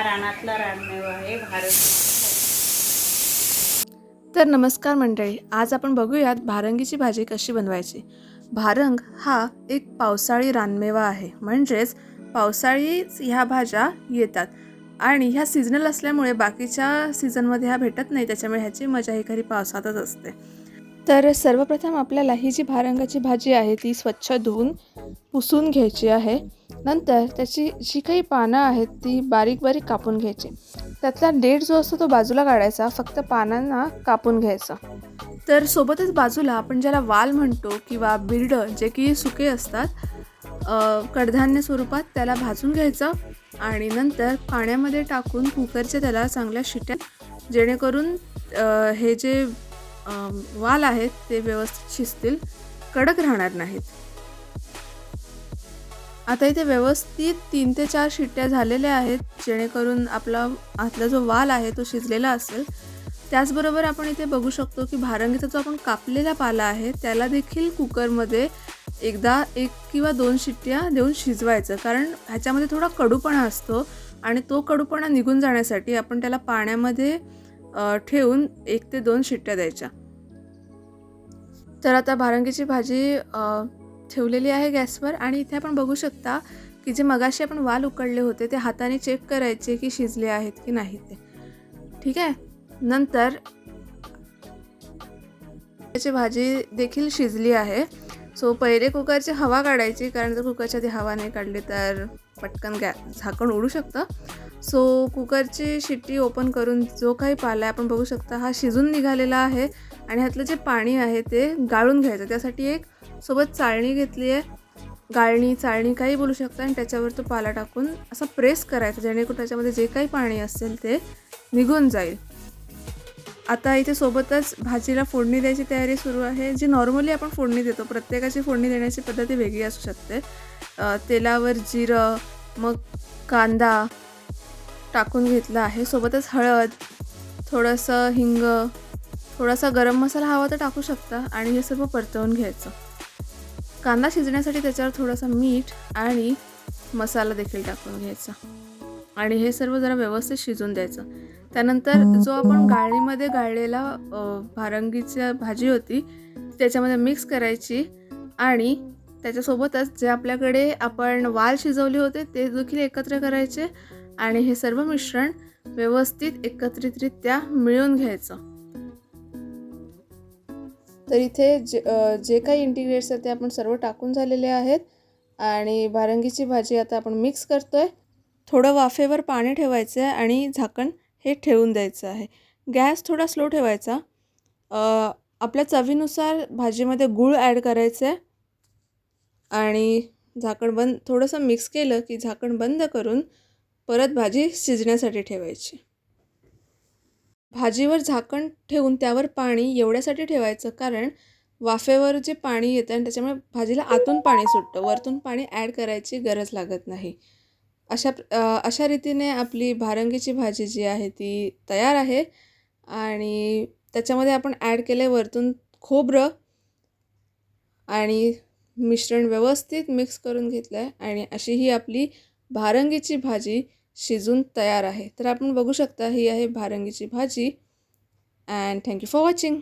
हा रानातला रानमेवा आहे भारत तर नमस्कार मंडळी आज आपण बघूयात भारंगीची भाजी कशी बनवायची. भारंग हा एक पावसाळी रानमेवा आहे म्हणजेच पावसाळीच ह्या भाज्या येतात. आणि ह्या सीझनल असल्यामुळे बाकीच्या सीझनमध्ये ह्या भेटत नाही त्याच्यामुळे ह्याची मजा ही खरी पावसातच असते. तर सर्वप्रथम आपल्याला ही जी भारंगाची भाजी आहे ती स्वच्छ धुवून पुसून घ्यायची आहे. नंतर त्याची जी काही पानं आहेत ती बारीक बारीक कापून घ्यायची. त्यातला डेट जो असतो तो बाजूला काढायचा फक्त पानांना कापून घ्यायचा. तर सोबतच बाजूला आपण ज्याला वाल म्हणतो किंवा बिर्ड जे की सुके असतात कडधान्य स्वरूपात त्याला भाजून घ्यायचं आणि नंतर पाण्यामध्ये टाकून कुकरच्या त्याला चांगल्या शिट्या जेणेकरून हे जे वाल आहेत ते व्यवस्थित शिजतील कडक राहणार नाहीत. आता इथे व्यवस्थित तीन ते चार शिट्ट्या झालेल्या आहेत जेणेकरून आपला आतला जो वाल आहे तो शिजलेला असेल. त्याचबरोबर आपण इथे बघू शकतो की भारंगीचा जो आपण कापलेला पाला आहे त्याला देखील कुकरमध्ये एकदा एक किंवा दोन शिट्ट्या देऊन शिजवायचं. कारण ह्याच्यामध्ये थोडा कडूपणा असतो आणि तो कडूपणा निघून जाण्यासाठी आपण त्याला पाण्यामध्ये ठेवून एक ते दोन शिट्ट्या द्यायच्या. तर आता भारंगीची भाजी ठेवलेली आहे गॅसवर आणि इथे आपण बघू शकता की जे मगाशी आपण वाल उकडले होते ते हाताने चेक करायचे की शिजले आहेत की नाही ते. ठीक आहे? नंतर त्याची भाजी देखील शिजली आहे. सो पहिले कुकरची हवा काढायची कारण जर कुकरच्या आधी हवा नाही काढली तर पटकन गॅ झाकण उडू शकतं. सो कुकरची शिट्टी ओपन करून जो काही पाला आहे आपण बघू शकता हा शिजून निघालेला आहे आणि ह्यातलं जे पाणी आहे ते गाळून घ्यायचं. त्यासाठी एक सोबत चाळणी घेतली आहे. गाळणी चाळणी काही बोलू शकता आणि त्याच्यावर तो पाला टाकून असा प्रेस करायचा जेणेकरून त्याच्यामध्ये जे काही पाणी असेल ते निघून जाईल. आता इथे सोबतच भाजीला फोडणी द्यायची तयारी सुरू आहे. जी नॉर्मली आपण फोडणी देतो प्रत्येकाची फोडणी देण्याची पद्धती वेगळी असू शकते. तेलावर जिरं मग कांदा टाकून घेतला आहे. सोबतच हळद थोडंसं हिंग थोडासा गरम मसाला हवा तर टाकू शकता आणि हे सर्व परतवून घ्यायचं. कांदा शिजण्यासाठी त्याच्यावर थोडंसं मीठ आणि मसाला देखील टाकून घ्यायचा. आणि हे सर्व जरा व्यवस्थित शिजून द्यायचं. त्यानंतर जो आपण गाळणीमध्ये गाळलेला भारंगीची भाजी होती त्याच्यामध्ये मिक्स करायची आणि त्याच्यासोबतच जे आपल्याकडे आपण वाल शिजवले होते ते देखील एकत्र करायचे आणि हे सर्व मिश्रण व्यवस्थित एकत्रितरित्या मिळून घ्यायचं. तर इथे जे जे काही इंटिग्रेट्स आहेत ते आपण सर्व टाकून झालेले आहेत. आणि भारंगीची भाजी आता आपण मिक्स करतो आहे थोडं वाफेवर पाणी ठेवायचं आहे आणि झाकण हे ठेवून द्यायचं आहे. गॅस थोडा स्लो ठेवायचा. आपल्या चवीनुसार भाजीमध्ये गूळ ॲड करायचं आहे आणि झाकण बंद थोडंसं मिक्स केलं की झाकण बंद करून परत भाजी शिजण्यासाठी ठेवायची. भाजीवर झाकण ठेवून त्यावर पाणी एवढ्यासाठी ठेवायचं कारण वाफेवर जे पाणी येतं आणि त्याच्यामुळे भाजीला आतून पाणी सुटतं. वरतून पाणी ॲड करायची गरज लागत नाही. अशा अशा रीतीने आपली भारंगीची भाजी जी आहे ती तयार आहे आणि त्याच्यामध्ये आपण ॲड केलं आहे वरतून खोबरं आणि मिश्रण व्यवस्थित मिक्स करून घेतलं आहे आणि अशी ही आपली भारंगीची भाजी शिजून तयार आहे. तर आपण बघू शकता ही आहे भारंगीची भाजी. And thank you for watching